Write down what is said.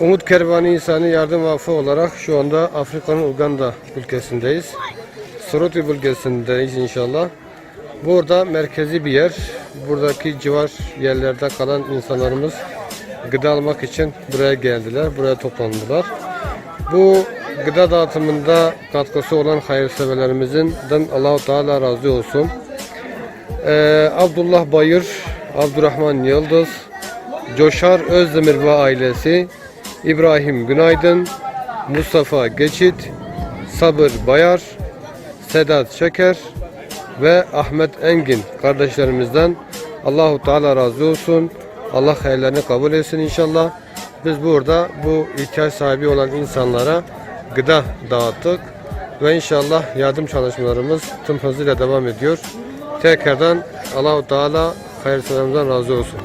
Umut Kervanı İnsani Yardım Vakfı olarak şu anda Afrika'nın Uganda ülkesindeyiz. Soroti bölgesindeyiz inşallah. Burada merkezi bir yer. Buradaki civar yerlerde kalan insanlarımız gıda almak için buraya geldiler. Buraya toplandılar. Bu gıda dağıtımında katkısı olan hayırseverlerimizin Allahu Teala razı olsun. Ee, Abdullah Bayır, Abdurrahman Yıldız, Coşar Özdemir ve ailesi, İbrahim Günaydın, Mustafa Geçit, Sabır Bayar, Sedat Şeker ve Ahmet Engin kardeşlerimizden Allahu Teala razı olsun. Allah hayırlarını kabul etsin inşallah. Biz burada bu ihtiyaç sahibi olan insanlara gıda dağıttık ve inşallah yardım çalışmalarımız tüm hızıyla devam ediyor. Tekrardan Allahu Teala hayırseverimizden razı olsun.